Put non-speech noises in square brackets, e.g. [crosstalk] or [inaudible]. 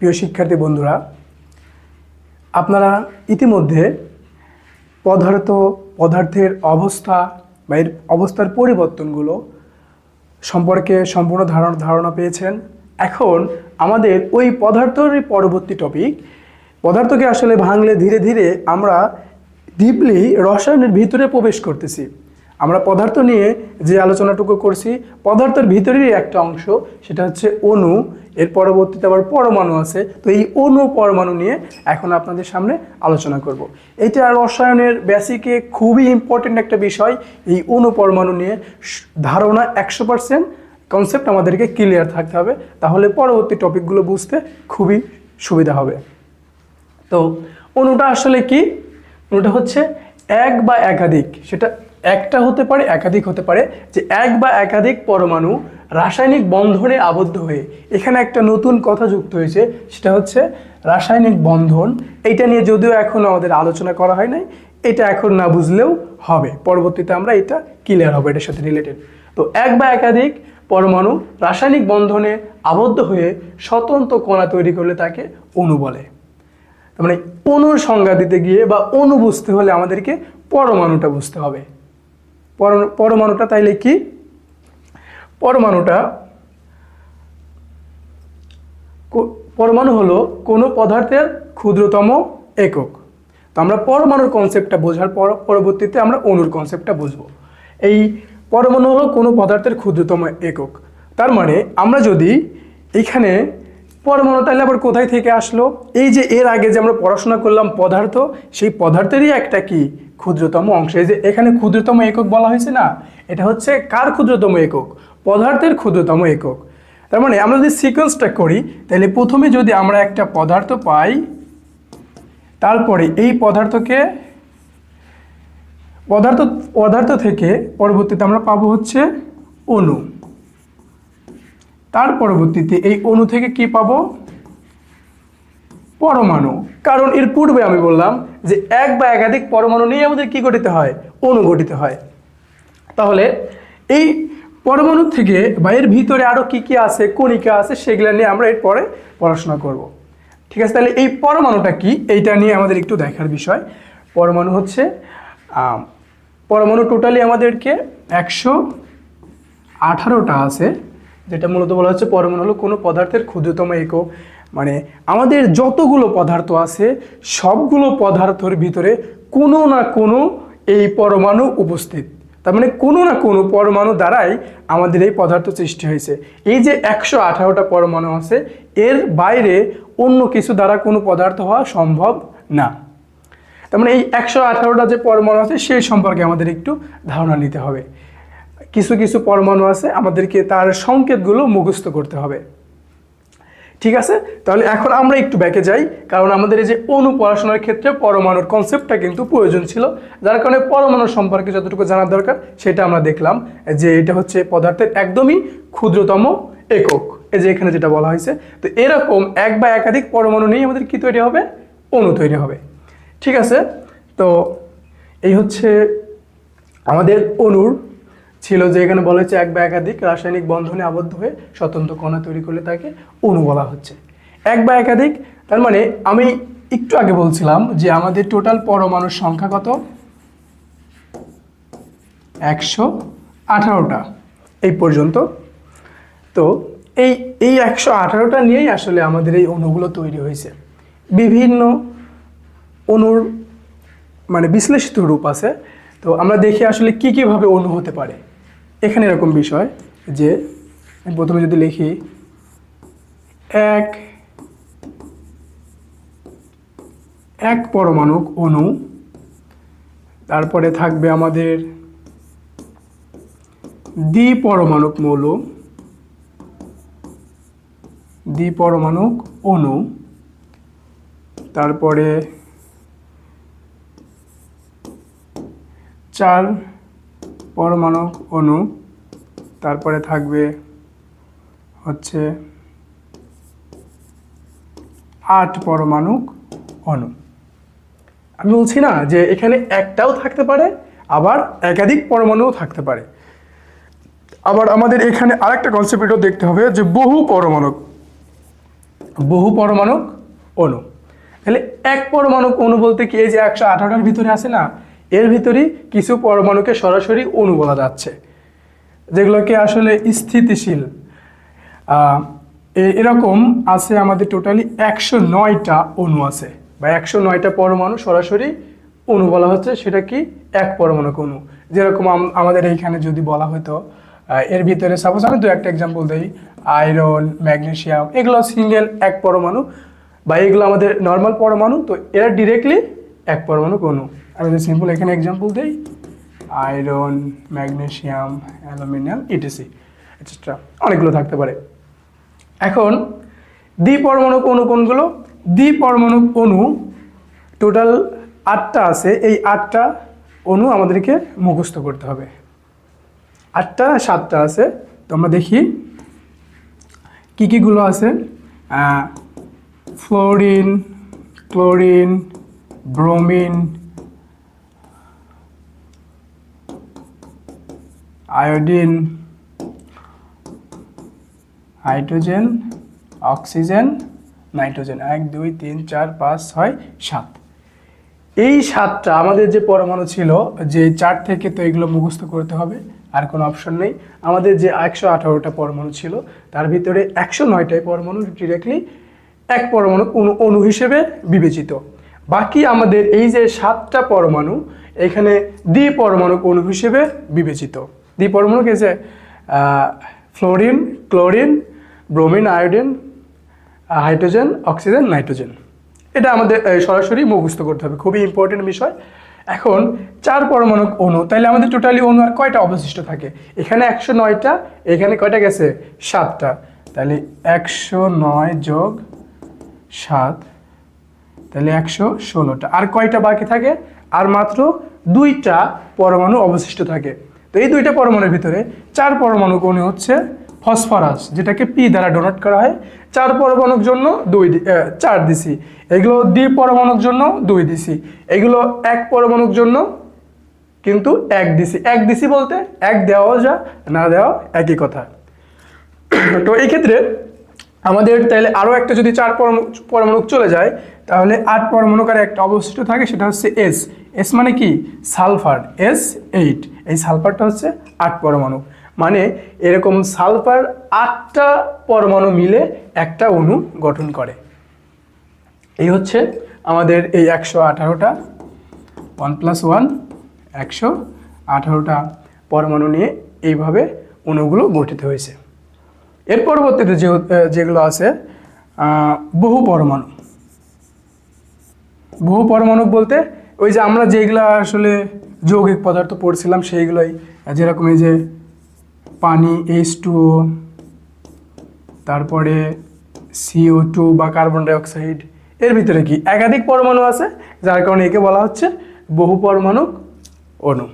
প্রিয় শিক্ষার্থী বন্ধুরা, আপনারা ইতিমধ্যে পদার্থ পদার্থের অবস্থা বা এর অবস্থার পরিবর্তনগুলো সম্পর্কে সম্পূর্ণ ধারণা ধারণা পেয়েছেন। এখন আমাদের ওই পদার্থের পরবর্তী টপিক পদার্থকে আসলে ভাঙলে ধীরে ধীরে আমরা ডিপলি রসায়নের ভিতরে প্রবেশ করতেছি। আমরা পদার্থ নিয়ে যে আলোচনাটুকু করছি, পদার্থের ভিতরেরই একটা অংশ, সেটা হচ্ছে অণু, এর পরবর্তীতে আবার পরমাণু আছে, তো এই অণু পরমাণু নিয়ে এখন আপনাদের সামনে আলোচনা করব। এটা রসায়নের বেসিকে খুবই ইম্পর্টেন্ট একটা বিষয়, এই অণু পরমাণু নিয়ে ধারণা একশো পার্সেন্ট কনসেপ্ট আমাদেরকে ক্লিয়ার থাকতে হবে, তাহলে পরবর্তী টপিকগুলো বুঝতে খুবই সুবিধা হবে। তো অণুটা আসলে কি? অণুটা হচ্ছে এক বা একাধিক, সেটা একটা হতে পারে, একাধিক হতে পারে, যে এক বা একাধিক পরমাণু রাসায়নিক বন্ধনে আবদ্ধ হয়ে, এখানে একটা নতুন কথা যুক্ত হয়েছে, সেটা হচ্ছে রাসায়নিক বন্ধন। এইটা নিয়ে যদিও এখন আমাদের আলোচনা করা হয় নাই, এটা এখন না বুঝলেও হবে। পরবর্তীতে আমরা এটা ক্লিয়ার হবে, এটার সাথে রিলেটেড তো এক বা একাধিক পরমাণু রাসায়নিক বন্ধনে আবদ্ধ হয়ে স্বতন্ত্র কণা তৈরি করলে তাকে অণু বলে। মানে অণুর সংজ্ঞা দিতে গিয়ে বা অণু বুঝতে হলে আমাদেরকে পরমাণুটা বুঝতে হবে। পরমাণুটা তাইলে কি? পরমাণুটা পরমাণু হলো কোনো পদার্থের ক্ষুদ্রতম একক। তো আমরা পরমাণুর কনসেপ্টটা বোঝার পর পরবর্তীতে আমরা অণুর কনসেপ্টটা বুঝব। এই পরমাণু হলো কোনো পদার্থের ক্ষুদ্রতম একক। তার মানে আমরা যদি এখানে পরমাণু তাহলে আবার কোথায় থেকে আসলো? এই যে এর আগে যে আমরা পড়াশোনা করলাম পদার্থ, সেই পদার্থেরই একটা কি? ক্ষুদ্রতম অংশ। এই যে এখানে ক্ষুদ্রতম একক বলা হয়েছে না, এটা হচ্ছে কার ক্ষুদ্রতম একক? পদার্থের ক্ষুদ্রতম একক। তার মানে আমরা যদি সিকোয়েন্সটা করি, তাহলে প্রথমে যদি আমরা একটা পদার্থ পাই, তারপরে এই পদার্থকে, পদার্থ পদার্থ থেকে পরবর্তীতে আমরা পাবো হচ্ছে অণু। তার পরবর্তীতে এই অণু থেকে কি পাবো? পরমাণু। কারণ এর পূর্বে আমি বললাম যে এক বা একাধিক পরমাণু নিয়ে আমাদের কি গঠিত হয়? অণু গঠিত হয়। তাহলে এই পরমাণু থেকে বা এর ভিতরে আরও কী কী আছে, কণিকা আছে, সেগুলো নিয়ে আমরা এরপরে পড়াশোনা করব। ঠিক আছে, তাহলে এই পরমাণুটা কি? এইটা নিয়ে আমাদের একটু দেখার বিষয়। পরমাণু হচ্ছে পরমাণু টোটালি আমাদেরকে একশো আঠারোটা আছে, যেটা মূলত বলা হচ্ছে পরমাণু হলো কোনো পদার্থের ক্ষুদ্রতম একক। মানে আমাদের যতগুলো পদার্থ আছে, সবগুলো পদার্থের ভিতরে কোনো না কোনো এই পরমাণু উপস্থিত। তার মানে কোনো না কোনো পরমাণু দ্বারাই আমাদের এই পদার্থ সৃষ্টি হয়েছে। এই যে একশো আঠারোটা পরমাণু আছে, এর বাইরে অন্য কিছু দ্বারা কোনো পদার্থ হওয়া সম্ভব না। তার মানে এই একশো আঠারোটা যে পরমাণু আছে, সেই সম্পর্কে আমাদের একটু ধারণা নিতে হবে। কিছু কিছু পরমাণু আছে, আমাদেরকে তার সংকেতগুলো মুখস্থ করতে হবে। ঠিক আছে? তাহলে এখন আমরা একটু ব্যাকে যাই, কারণ আমাদের এই যে অণু পড়াশোনার ক্ষেত্রে পরমাণুর কনসেপ্টটা কিন্তু প্রয়োজন ছিল, যার কারণে পরমাণু সম্পর্কে যতটুকু জানার দরকার, সেটা আমরা দেখলাম যে এটা হচ্ছে পদার্থের একদমই ক্ষুদ্রতম একক। এই যে এখানে যেটা বলা হয়েছে, তো এরকম এক বা একাধিক পরমাণু নিয়ে আমাদের কী তৈরি হবে? অণু তৈরি হবে। ঠিক আছে? তো এই হচ্ছে আমাদের অণুর ছিল যে এখানে বলা হচ্ছে এক বা একাধিক রাসায়নিক বন্ধনে আবদ্ধ হয়ে স্বতন্ত্র কণা তৈরি করলে তাকে অণু বলা হচ্ছে। এক বা একাধিক, তার মানে আমি একটু আগে বলছিলাম যে আমাদের টোটাল পরমাণুর সংখ্যা কত? একশো আঠারোটা এই পর্যন্ত। তো এই এই একশো আঠারোটা নিয়েই আসলে আমাদের এই অণুগুলো তৈরি হয়েছে। বিভিন্ন অণুর মানে বিশ্লেষিত রূপ আছে। তো আমরা দেখি আসলে কি কীভাবে অণু হতে পারে। এখানে এরকম বিষয় যে প্রথমে যদি লিখি, এক এক পরমাণু অণু, তারপরে থাকবে আমাদের দ্বি দ্বিপরমাণুক মৌল, দ্বি দ্বিপরমাণুক অণু, তারপরে চার পরমাণু অণু, তারপরে থাকবে হচ্ছে আট পরমাণু অণু। আমি বলছি না যে এখানে একটাও থাকতে পারে, আবার একাধিক পরমাণুও থাকতে পারে। আবার আমাদের এখানে আরেকটা কনসেপ্ট এটাও দেখতে হবে যে বহু পরমাণু বহু পরমাণুক অণু। তাহলে এক পরমাণুক অণু বলতে কি এই যে একশো আঠারোটার ভিতরে আছে না এর ভিতরেই কিছু পরমাণুকে সরাসরি অণু বলা যাচ্ছে, যেগুলোকে আসলে স্থিতিশীল। এরকম আছে আমাদের টোটালি একশো নয়টা অণু আছে, বা একশো নয়টা পরমাণু সরাসরি অণু বলা হচ্ছে, সেটা কি এক পরমাণু অণু? যেরকম আম- আমাদের এইখানে যদি বলা হতো এর ভিতরে সাপোজ আমি দু একটা এক্সাম্পল দিই আয়রন ম্যাগনেশিয়াম এগুলো সিঙ্গেল এক পরমাণু, বা এগুলো আমাদের নর্মাল পরমাণু, তো এরা ডিরেক্টলি এক পরমাণু অণু। আমি সিম্পল এখানে এক্সাম্পল দিই iron magnesium aluminium ETC etcetera অনেকগুলো থাকতে পারে। এখন দ্বিপরমাণুক অণু কোনগুলো দ্বিপরমাণুক অণু টোটাল আটটা আছে, এই আটটা অণু আমাদেরকে মুখস্থ করতে হবে। আটটা, সাতটা আছে, তো আমরা দেখি কী কীগুলো আছে। Fluorine chlorine bromine iodine, hydrogen, oxygen, nitrogen. এক, দুই, তিন, চার, পাঁচ, ছয়, সাত। এই সাতটা আমাদের যে পরমাণু ছিল, যে চার থেকে তো এগুলো মুখস্থ করতে হবে, আর কোনো অপশন নেই। আমাদের যে একশো আঠারোটা পরমাণু ছিল, তার ভিতরে একশো নয়টাই পরমাণু ডিরেক্টলি এক পরমাণু অণু অণু হিসেবে বিবেচিত। বাকি আমাদের এই যে সাতটা পরমাণু, এখানে দ্বি পরমাণু অণু হিসেবে বিবেচিত। দ্বি পরমাণু কে যে fluorine chlorine bromine iodine hydrogen oxygen nitrogen এটা আমাদের সরাসরি মুখস্থ করতে হবে। খুবই ইম্পর্টেন্ট বিষয়। এখন চার পরমাণু অণু তাহলে আমাদের টোটালি অণু আর কয়টা অবশিষ্ট থাকে? এখানে একশো নয়টা, এখানে কয়টা গেছে? সাতটা। তাহলে একশো নয় যোগ সাত তাহলে একশো ষোলোটা। আর কয়টা বাকি থাকে? আর মাত্র দুইটা পরমাণু অবশিষ্ট থাকে। তো এই দুইটা পরমাণুর ভিতরে চার পরমাণু কোণে হচ্ছে ফসফরাস, যেটাকে পি দ্বারা ডোনেট করা হয়। চার পরমাণুর জন্য দুই চার দিছি। এগুলো দ্বি পরমাণুর জন্য দুই দিছি। এগুলো এক পরমাণুর জন্য কিন্তু এক দিছি। এক দিছি বলতে এক দেওয়াও যা, না দেওয়া একই কথা। [clears throat] তো এই ক্ষেত্রে আমাদের তাহলে আরও একটা যদি চার পরমাণু চলে যায়, তাহলে আট পরমাণুকার একটা অবশিষ্ট থাকে, সেটা হচ্ছে এস এস মানে কি? সালফার। এস এইট এই সালফারটা হচ্ছে আট পরমাণু। মানে এরকম সালফার আটটা পরমাণু মিলে একটা অণু গঠন করে। এই হচ্ছে আমাদের এই একশো আঠারোটা। ওয়ান প্লাস ওয়ান, একশো আঠারোটা পরমাণু নিয়ে এইভাবে অণুগুলো গঠিত হয়েছে। এর পরবর্তীতে যে যেগুলো আছে বহু পরমাণু। বহু পরমাণু বলতে ওই যে আমরা যেগুলো আসলে যৌগিক পদার্থ পড়ছিলাম, সেইগুলোই, যেরকম এই যে পানি এইচ টু তারপরে সিও টু বা কার্বন ডাইঅক্সাইড এর ভিতরে কি? একাধিক পরমাণু আছে, যার কারণে একে বলা হচ্ছে বহু পরমাণু অণু।